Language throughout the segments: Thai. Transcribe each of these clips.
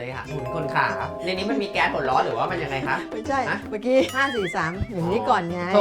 เขาหัวร้อนเลยค่ะคุณคนขาในนี้มันมีแก๊สหัวร้อนหรือว่ามันยังไงคะ ไม่ใช่ ฮะ เมื่อกี้ 5 4 3 อย่างนี้ก่อนไง โถ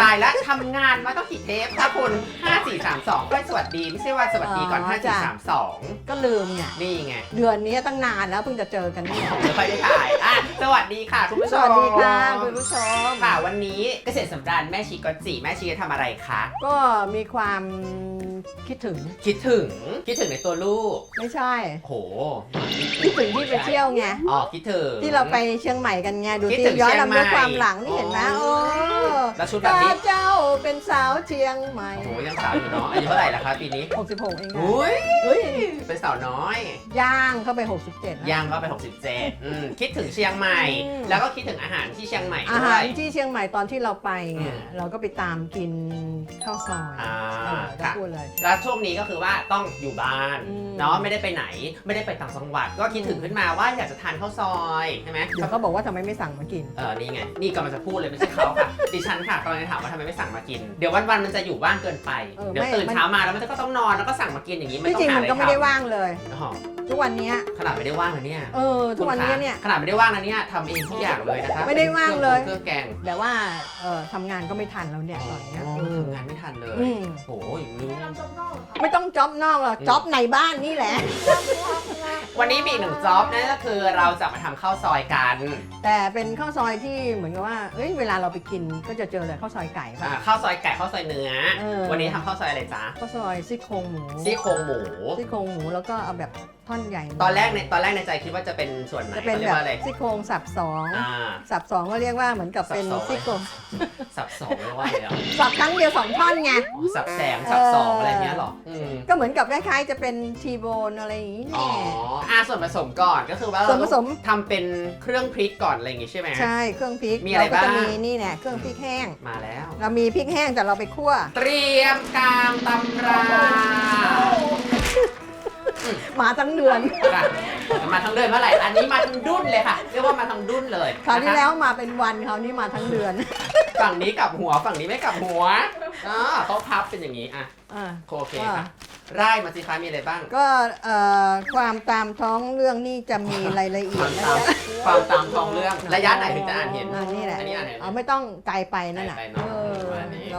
ตายแล้วทำงานมาต้องกี่เทปถ้าคุณ5 4 3 2ค่อยสวัสดีไม่ใช่ว่าสวัสดีก่อน อ๋อ5 จ้ะ 4 3 ก็ลืมไง2 นี่ไงเดือนนี้ตั้งนานแล้วเพิ่งจะเจอกันเนี่ยเดี๋ยวค่อยได้ถ่ายอะสวัสดีค่ะคุณผู้สชมวัสดีค่ะคุณผู้ชม ค่ะวันนี้เกษตรสำราญแม่ชีกอตจิแม่ชีจะทำอะไรคะ ก็มีความ คิดถึง คิดถึง คิดถึงในตัวลูก ไม่ใช่ โห คิดถึงที่ไปเที่ยวไง อ๋อ คิดถึง ที่เราไปเชียงใหม่กันไง ดูคิดที่ถึงย้อนเชียงลำลึกใหม่ความหลังนี่เห็นไหมอ๋โอ้อ แล้วชุดแบบข้านี้ เจ้าเป็นสาวเชียงใหม่ โอ้โหยังสาวอยู่เนาะอายุเท่าไหร่ละคะปีนี้66เองนะอุ้ยเฮ้ยเป็นสาวน้อยย่างเข้าไป 67แล้ว ย่างก็ไป 67อืมคิดถึงเชียงใหม่ อืม แล้วก็คิดถึงอาหารที่เชียงใหม่อาด้หาวรย ที่เชียงใหม่ตอนที่เราไปไงอืมเราก็ไปตามกินข้าวซอยอ่าเออก็ค่ะ พูดเลย แล้วช่วงนี้ก็คือว่าต้องอยู่บ้านอืม เนาะไม่ได้ไปไหนไม่ได้ไปต่างจังหวัด ก็คิดถึงขึ้นมาว่าอยากจะทานข้าวซอยใช่ไหม เดี๋ยวก็บอกว่าทำไมไม่สั่งมากิน เออนี่ไง นี่กำลังจะพูดเลยไม่ใช่เขาค่ะ ดิฉันค่ะกำลังจะถามว่าทำไมไม่สั่งมากิน เดี๋ยววันๆมันจะอยู่บ้านเกินไป เออเดี๋ยวไม่ตื่นมัน เช้ามาแล้วมันจะก็ต้องนอนแล้วก็สั่งมากินอย่างนี้มันที่ต้อจริงงหามัอะนไรก็ไม่ได้ทำว่างเลย อ๋อทุกวันเนี้ยขนาดไม่ได้ว่างนะเนี่ยเออ ทุกวันเนี้ยเนี่ย ขนาดไม่ได้ว่างนะเนี่ยทำเองทุกอย่างเลยนะคะไม่ได้ว่างเลย เครื่องแกงแต่ว่าเออทำงานก็ไม่ทันแล้วเนี่ยตอนเนี้ยอ๋อเออทำงานไม่ทันเลยอืม โอ้ยลืมไม่ต้องจ็อบนอกหรอกอืมจ็อบในบ้านนี่แหละ วันนี้มีอีกหนึ่งจ็อบนั่นก็คือเราจะมาทำข้าวซอยกัน แต่เป็นข้าวซอยที่เหมือนกับว่า เอ้ย เวลาเราไปกินก็จะเจอแต่ข้าวซอยไก่อ่าป่ะข้าวซอยไก่ข้าวซอยเนื้อ เออ วันนี้ทำข้าวซอยอะไรจ๊ะข้าวซอยซี่โครงหมูซี่โครงหมู ซี่โครงหมูแล้วก็เอาแบบ ท่อนใหญ่ตอนแรกในตอนแรกในใจคิดว่าจะเป็นส่วนไหนจะเป็นขารียแบกบว่าอะไรซี่โครงสับสองอ่า สับสองก็เรียกว่าเหมือนกับเป็นสับสอง ซี่โครงสับสองเรียกว่าอะไรอะสับครั้งเดียวสองท่อนไง อ๋อสับแสงสับสองเออออะไรเงี้ยเหรออืมก็เหมือนกับคล้ายๆจะเป็นทีโบนอะไรอย่างนี้อ๋อแน่อ่าส่วนผสมก่อนก็คือว่าส่วนผสมทำเป็นเครื่องพริกก่อนอะไรอย่างงี้ใช่ไหม ใช่เครื่องพริกมีอะไรเราก็จะบ้าง มีนี่แหละเครื่องพริกแห้ง มาแล้ว เรามีพริกแห้งแต่เราไปคั่ว เตรียมกามตำรา มาทั้งเดือนค่ะมาทั้งเดือนเมื่อไหร่ อันนี้มาทั้งดุ้นเลยค่ะ เรียกว่ามาทั้งดุ้นเลยคราวที่นะคะแล้วมาเป็นวันคราวนี้มาทั้งเดือน ฝั่งนี้กลับหัว ฝั่งนี้ไม่กลับหัวอ๋อเขาพับเป็นอย่างนี้ อะอ่าโอเคค่ะไร่มาสิคะมีอะไรบ้าง ก็เอ่อความตามท้องเรื่องนี่จะมีรายละเอีคยวาดมนะตามจ๊ะความตามท้องเรื่อง ระยะไหนถึงจะอ่านเห็นอันนี้แหละ อันนี้อ่านเห็นเอาไม่ต้องไกลไปนั่นแหละไกลไป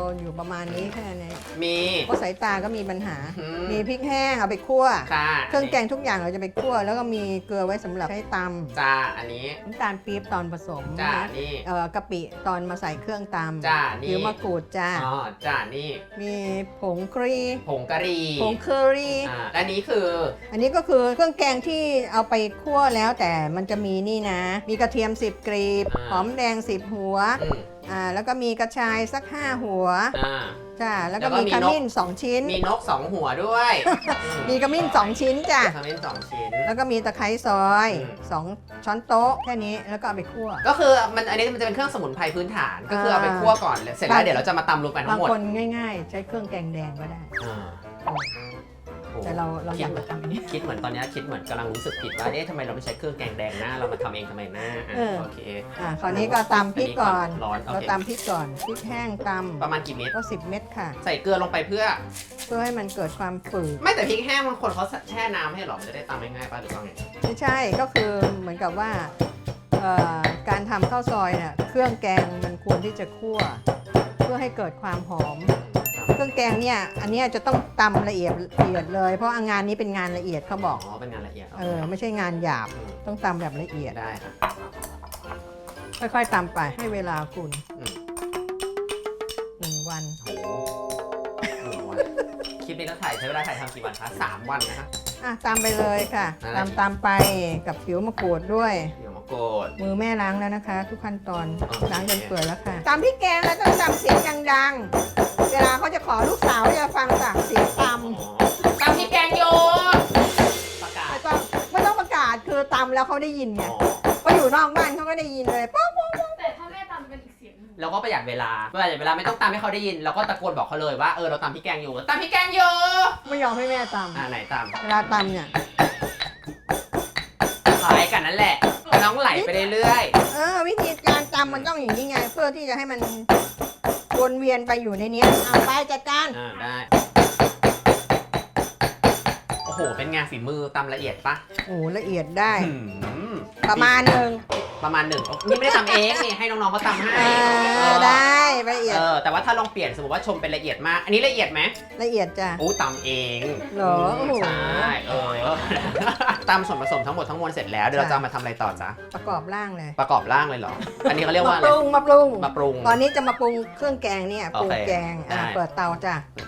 เนอะเออประมาณนี้เราอยู่ประมาณนี้แค่นี้มี เพราะสายตาก็มีปัญหา อืมีพริกแห้งเอาไปคั่ว ค่ะเครื่องแกงทุกอย่างเราจะไปคั่ว แล้วก็มีเกลือไว้สำหรับใช้ตจ้าอันนี้ำน้ำตาลปี๊บตอนผสมจ้านะนี่ เอ่อกะปิตอนมาใส่เครื่องตำจ้านี่ผิวมะกรูดจ้า อ๋อจ้านี่มีผงกรีผงกะหรี่ผงเคอรี่ อ่าและนี้คือ อันนี้ก็คือเครื่องแกงที่เอาไปคั่วแล้วแต่มันจะมีนี่นะ มีกระเทียม 10 กรีบ อ่า หอมแดง 10 หัว อืม อ่าแล้วก็มีกระชายสัก 5 หัวอ่า จ้าแล้วก็แล้วก็มีมีขนก มิ้น2 ชิ้น มีนกสองหัวด้วยอืมมีขมิ้น 2 ชิ้นจ้ะทำเป็นสองชิ้น แล้วก็มีตะไคร้ซอยอืม2ช้อนโต๊ะแค่นี้แล้วก็เอาไปคั่ว ก็คือมันอันนี้มันจะเป็นเครื่องสมุนไพรพื้นฐาน ก็คือเอาไปคั่วก่อนเลยเสร็จแล้วบางเดี๋ยวเราจะมาตำรวมกันทั้บางงหมดคนง่ายๆ ใช้เครื่องแกงแดงก็ได้ อ่าโอ้ แต่เราเราอยากคิดจะทำอันนี้คิดเหมือนตอนนี้คิดเหมือนกำลังรู้สึกผิดว่าเอ๊ะทำไมเราไม่ใช้เครื่องแกงแดงหน้าเรามาทำเองทำไมหน้าอะเออโอเคอ่าคราวนี้ก็ตำพริกก่อน ร้อนโอเราเคตำพริกก่อนพริกแห้งตประมาณกี่เม็ดำก็10เม็ดค่ะ ใส่เกลือลงไปเพื่อ เพื่อให้มันเกิดความฝืดไม่แต่พริกแห้งบางคนเขาแช่น้ำให้หรอมันจะได้ตำง่ายๆป่ะหรือว่าไงไม่ใช่ก็คือเหมือนกับว่าเอ่อการทำข้าวซอยเนี่ยเครื่องแกงมันควรที่จะคั่ว เพื่อให้เกิดความหอม เครื่องแกงเนี่ย อันเนี้ยจะต้องตำละเอียดละเอียดเลย เพราะงานนี้เป็นงานละเอียดเขาบอก อ๋อเป็นงานละเอียดเออไม่ใช่งานหยาบอืมต้องตำแบบละเอียด ได้ค่ะค่อยๆตำไปให้เวลาคุณอืมหนึ่งวัน โหหนึ่งวันคลิปนี้เราถ่ายใช้เวลาถ่ายทำกี่วันคะสามวันนะคะอะตำไปเลยค่ะอะไรตำตามไปกับผิวมะกรูดด้วย เดี๋ยวมาโกด มือแม่ล้างแล้วนะคะ ทุกขั้นตอนโอเคล้างจนเปื่อยแล้วค่ะตำพริกแกงแล้วต้องตำเสียงดังๆ เวลาเขาจะขอลูกสาวจะฟังจากเสียงตอ๋อตำพริกแกงโยประกาำศไม่ต้องไม่ต้องประกาศคือตำแล้วเขาได้ยินไงอ๋อเขาอยู่นอกบ้านเขาก็ได้ยินเลยป๊อกแต่ถ้าแม่ตำเป็นอีกเสียงหนึ่งแล้วก็ประหยัดเวลาประหยัดเวลาไม่ต้องตามให้เขาได้ยิน เราก็ตะโกนบอกเขาเลยว่าเออเราตำพริกแกงอยู่ตำพริกแกงอยู่ไม่ยอมให้แม่ตอ่าไหนตำเวลาตำเนี่ยคล้ายกันนั่นแหละน้องไหลไปเรื่อยเออวิธีการตำมันต้องอย่างนี้ไง เพื่อที่จะให้มัน วนเวียนไปอยู่ในเนี้ยเอาไปจัดการๆอ่าได้ โอ้โห เป็นไงานฝีมือตำละเอียดปะโอ้ละเอียดได้หืมประมาณหนึ่งประมาณหนึ่งนี่ไม่ได้ทำเองนี่ให้น้องๆเขาทำให้เออได้ละเอียดเออแต่ว่าถ้าลองเปลี่ยนสมมติว่าชมเป็นละเอียดมาก อันนี้ละเอียดไหมละเอียดจ้ะ อู้ตำเองเหรอโอ้โห ใช่เออ ตำส่วนผสมทั้งหมดทั้งมวลเสร็จแล้วเดี๋ยวเราจะเอามาทำอะไรต่อจ๊ะประกอบร่างเลยประกอบร่างเลยเหรอ อันนี้เขาเรียกมาว่าอะปไรรุงมาปรุงมาปรุงตอนนี้จะมาปรุงเครื่องแกงเนี่ยปรุงโอเคแกงอะได้ เปิดเตาจ้ะเ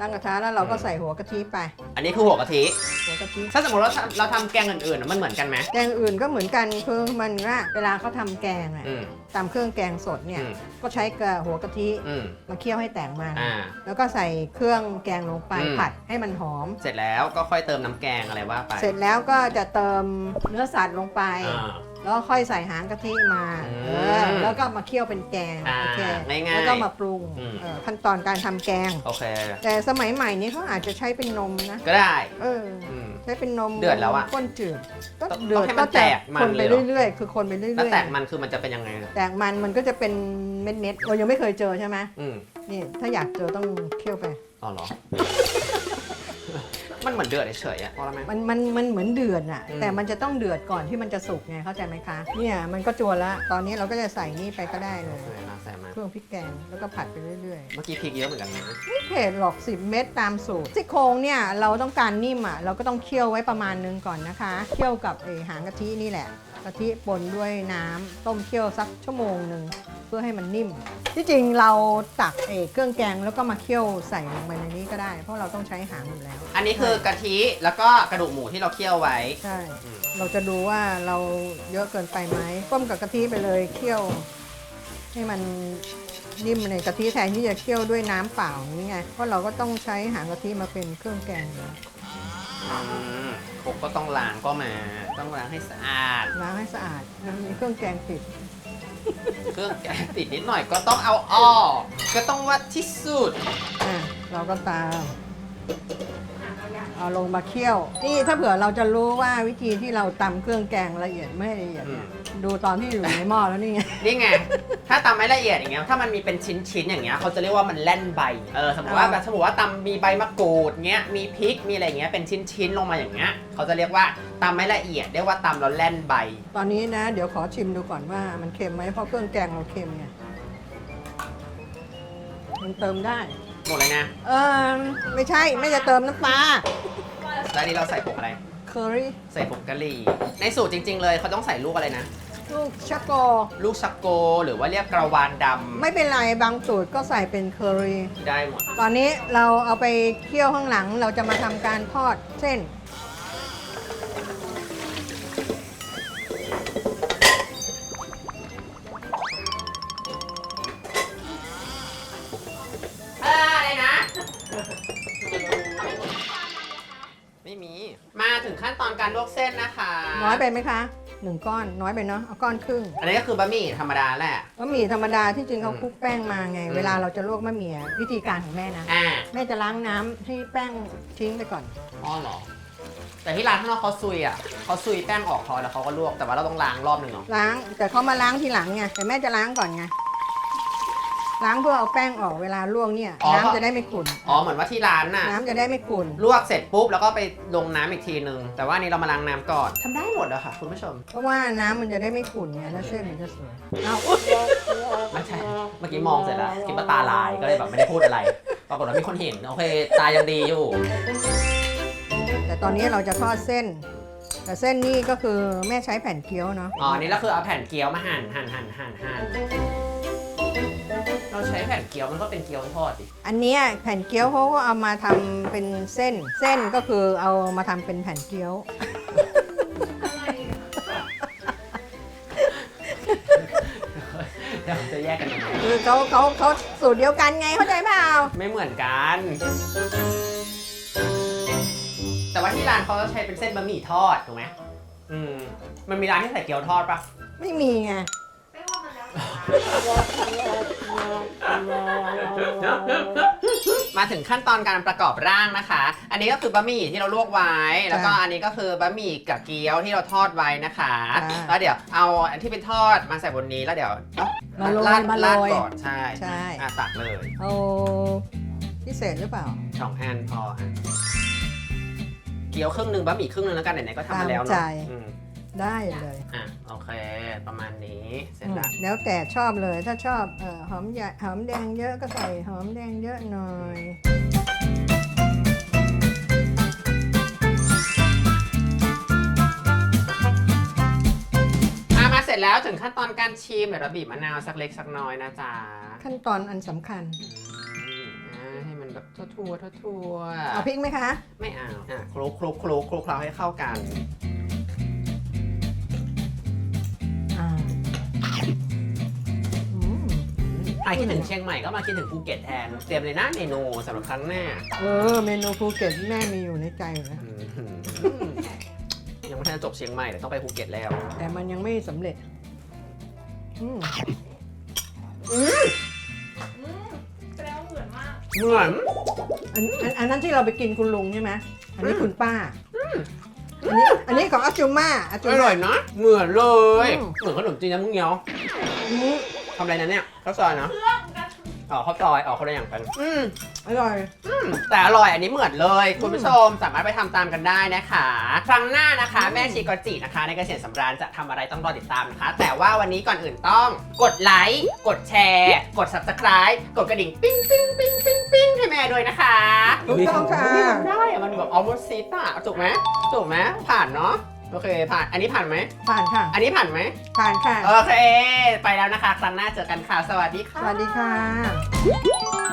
ตาตั้งกระทะแล้วเราก็ใส่หัวกะทิไป อันนี้คือหัวกะทิ หัวกะทิถ้าสมมติว่าเราทำแกงอื่นๆอะมันเหมือนกันไหมแกงอื่นก็เหมือนกันคือมันว่าเวลาเขาทำแกงอะอืม ตามเครื่องแกงสดเนี่ยอืม ก็ใช้กระหัวกะทิอืมมาเคี่ยวให้แตกมัน อ่า แล้วก็ใส่เครื่องแกงลงไปอืม ผัดให้มันหอม เสร็จแล้วก็ค่อยเติมน้ำแกงอะไรว่าไปเสร็จแล้วก็จะเติมเนื้อสัตว์ลงไป อ่า แล้วก็ค่อยใส่หางกะทิมาอืมเออแล้วก็มาเคี่ยวเป็นแกงอ่าโอเคง่ายๆแล้วก็มาปรุงอืม เออขั้นตอนการทำแกง โอเค แต่สมัยใหม่นี้เขาอาจจะใช้เป็นนมนะก็ได้ เอออืม ใช้เป็นนมเดือดแล้วอะข้นจืดก็ต้องเดือดต้องให้มันก็จะแตกมันคนไปเลยเหรอ เรื่อยๆ คือคนไปเรื่อยๆ แล้วแตกมันคือมันจะเป็นยังไงแตกมันมันก็จะเป็นเม็ดๆเรายังไม่เคยเจอใช่ไหมอืมนี่ถ้าอยากเจอต้องเคี่ยวไป อ๋อเหรอ มันเหมือนเดือดเฉยๆอะพอแล้วไหม มันมันมันเหมือนเดือดอะอืม แต่มันจะต้องเดือดก่อนที่มันจะสุกไงเข้าใจไหมคะ เนี่ยมันก็จวนละตอนนี้เราก็จะใส่นี่ไปก็ได้เลย ใส่มาใส่มา เครื่องพริกแกงแล้วก็ผัดไปเรื่อยเมื่อกี้พริกเยอะเหมือนกันนะๆไม่เผ็ดหรอก 10 เม็ดตามสูตรซี่โครงเนี่ยเราต้องการนิ่มอะเราก็ต้องเคี่ยวไว้ประมาณนึงก่อนนะคะ เคี่ยวกับไอหางกะทินี่แหละ กะทิปนด้วยน้ำต้มเคี่ยวสักชั่วโมงหนึ่งเพื่อให้มันนิ่ม ที่จริงเราตักเออเครื่องแกงแล้วก็มาเคี่ยวใส่ลงไปในนี้ก็ได้ เพราะเราต้องใช้หางอยู่แล้ว อันนี้คือกะทิแล้วก็กระดูกหมูที่เราเคี่ยวไว้ ใช่อืมเราจะดูว่าเราเยอะเกินไปไหมต้มกับกะทิไปเลยเคี่ยว ให้มันนิ่มในกะทิแทนที่จะเคี่ยวด้วยน้ำเปล่าอย่างนี้ไงเพราะเราก็ต้องใช้หางกะทิมาเป็นเครื่องแกงอยู่แล้ว อืม ครกก็ต้องล้างก็มา ต้องล้างให้สะอาด ล้างให้สะอาดนะมีเครื่องแกงติด เครื่องแกงติดนิดหน่อยก็ต้องเอาออกก็ต้องวัดที่สุด อะ เราก็ตาม เอาลงมาเคี่ยว นี่ถ้าเผื่อเราจะรู้ว่าวิธีที่เราตำเครื่องแกงละเอียดไม่ละเอียดเนี่ยดูตอนที่อยู่ในหม้อแล้วนี่ไง นี่ไง ถ้าตำไม่ละเอียดอย่างเงี้ย ถ้ามันมีเป็นชิ้นๆอย่างเงี้ยเขาจะเรียกว่ามันแล่นใบ เออ สมมติว่าอ่าแบบสมมติว่าตำมีใบมะกรูดเงี้ย มีพริก มีอะไรเงี้ย เป็นชิ้นๆลงมาอย่างเงี้ยเขาจะเรียกว่าตำไม่ละเอียด เรียกว่าตำแล้วแล่นใบ ตอนนี้นะ เดี๋ยวขอชิมดูก่อนว่ามันเค็มไหมเพราะเครื่องแกงเราเค็มไง มันเติมได้ หมดเลยนะ เออไม่ใช่ ไม่จะเติมน้ำปลา แล้วนี่เราใส่ผงอะไร เคอรี่ใส่ผงกะหรี่ ในสูตรจริง ๆ เลยเขาต้องใส่ลูกอะไรนะ ลูกชักโก ลูกชักโก หรือว่าเรียกกระวานดำไม่เป็นไรบางสูตรก็ใส่เป็นเคอรี่ ได้หมด ตอนนี้เราเอาไปเคี่ยวข้างหลังเราจะมาทำการทอดเส้น ม่มี มาถึงขั้นตอนการลวกเส้นนะคะน้อยไปไหมคะหนึ่งก้อนน้อยไปเนาะเอาก้อนครึ่งอันนี้ก็คือบะหมี่ธรรมดาแหละ บะหมี่ธรรมดาที่จริงเขาอืมคลุกแป้งมาไงอืมเวลาเราจะลวกบะหมี่อะวิธีการของแม่นะอ่าแม่จะล้างน้ำให้แป้งทิ้งไปก่อน อ๋อเหรอ แต่ที่ร้านข้างนอกเขาซุยอะเขาซุยแป้งออกพอแล้วเขาก็ลวกแต่ว่าเราต้องล้างรอบหนึ่งเหรอล้างแต่เขามาล้างทีหลังไงแต่แม่จะล้างก่อนไง ล้างเพื่อเอาแป้งออกเวลาลวกเนี่ยน้ำจะได้ไม่ขุ่นอ๋อเหมือนว่าที่ร้านน่ะ น้ำจะได้ไม่ขุ่นลวกเสร็จปุ๊บแล้วก็ไปลงน้ำอีกทีนึง แต่ว่าอันนี้เรามาล้างน้ำก่อนทำได้หมดอะค่ะ คุณผู้ชม เพราะว่าน้ำมันจะได้ไม่ขุ่นไงแล้วเส้นมันจะสวยเอาไม่ใช่ เมื่อกี้มองเสร็จแล้วคิดว่าตาลายก็เลยแบบไม่ได้พูดอะไร ปรากฏว่ามีคนเห็น โอเค ตายังดีอยู่ แต่ตอนนี้เราจะทอดเส้น แต่เส้นนี่ก็คือแม่ใช้แผ่นเกี๊ยวเนาะอ๋ออันนี้เราคือเอาแผ่นเกี๊ยวมาหั่นหั่นหั่นหั่นหั่น เราใช้แผ่นเกี๊ยวมันก็เป็นเกี๊ยวทอดดิอันเนี้ยแผ่นเกี๊ยวเขาก็เอามาทำเป็นเส้น เส้นก็คือเอามาทำเป็นแผ่นเกี๊ยวเดี๋ยวจะแยกกันยังไงคือเขาเขาเขาสูตรเดียวกันไงเข้าใจเปล่าไม่เหมือนกัน แต่ว่าที่ร้านเขาใช้เป็นเส้นบะหมี่ทอดถูกไหมอืมมันมีร้านที่ใส่เกี๊ยวทอดปะไม่มีไงไม่ว่ามันแล้วแต่ร้านมาถึงขั้นตอนการประกอบร่างนะคะ อันนี้ก็คือบะหมี่ที่เราลวกไว้ แล้วก็อันนี้ก็คือบะหมี่กับเกี๊ยวที่เราทอดไว้นะคะแล้วเดี๋ยวเอาอันที่เป็นทอดมาใส่บนนี้แล้วเดี๋ยวมาโรยลาดมาโรลาดยก่อนใช่ใช่ อะตักเลยเอาพิเศษหรือเปล่าสองอันพออะเกี๊ยวครึ่งหนึ่งบะหมี่ครึ่งหนึ่งแล้วกันไหนๆก็ทำมาแล้วตามเนาะใจอืม ได้เลยอะโอเค ประมาณนี้เสร็จอืมละแล้วแต่ชอบเลยถ้าชอบเออหอมใหญ่หอมแดงเยอะก็ใส่หอมแดงเยอะหน่อยอะมาเสร็จแล้วถึงขั้นตอนการชิมเดี๋ยวเราบีบมะนาวสักเล็กสักน้อยนะจ๊ะขั้นตอนอันสำคัญอืมอะให้มันแบบทั่วๆทั่วๆ เอาพริกไหมคะ ไม่เอาอะคลุกคลุกคลุกคลุกเคล้าให้เข้ากัน รคิดถึงเชียงใหม่ก็มาคิดถึงภูเก็ตแทน เตรียมเลยนะเมนูสำหรับครั้งหน้าเออ เมนูภูเก็ตแม่มีอยู่ในใจอยู่นะ อืมยังไม่ทันจบเชียงใหม่เลยต้องไปภูเก็ตแล้ว แต่มันยังไม่สำเร็จ อืมอืมแสดงว่าเหมือนมาก เหมือน อันอันอันนั้นที่เราไปกินคุณลุงใช่ไหมอันนี้คุณป้าอันนี้อันนี้ของอาจูม่าอาจูอม่าร่อยนะ เหมือนเลย อืม เหมือนขนมจีนน้ำมึงเงี้ยว อืม ทำอะไรนะเนี่ยข้าวซอยนะเครื่องกระชุอ๋อข้าวซอยอ๋อคนละอย่างกันอืมอร่อยแต่อร่อยอันนี้เหมือนเลย คุณผู้ชมสามารถไปทำตามกันได้นะคะ ครั้งหน้านะคะ แม่ชีกอจินะคะ ในเกษตรสำราญจะทำอะไรต้องรอติดตามนะคะ แต่ว่าวันนี้ก่อนอื่นต้อง กดไลค์กดแชร์ กด subscribe กดกระดิ่งปิ้งปิ้งปิ้งปิ้งปิ้งให้แม่ด้วยนะคะถูกต้องค่ะเฮ้ยทำได้อะมันแบบ almost sit อะถูกไหมถูกไหมผ่านเนาะ โอเค ผ่าน อันนี้ผ่านไหม ผ่านค่ะ อันนี้ผ่านไหม ผ่านค่ะ โอเค ไปแล้วนะคะ ครั้งหน้าเจอกันค่ะ สวัสดีสค่ะวัสดีค่ะ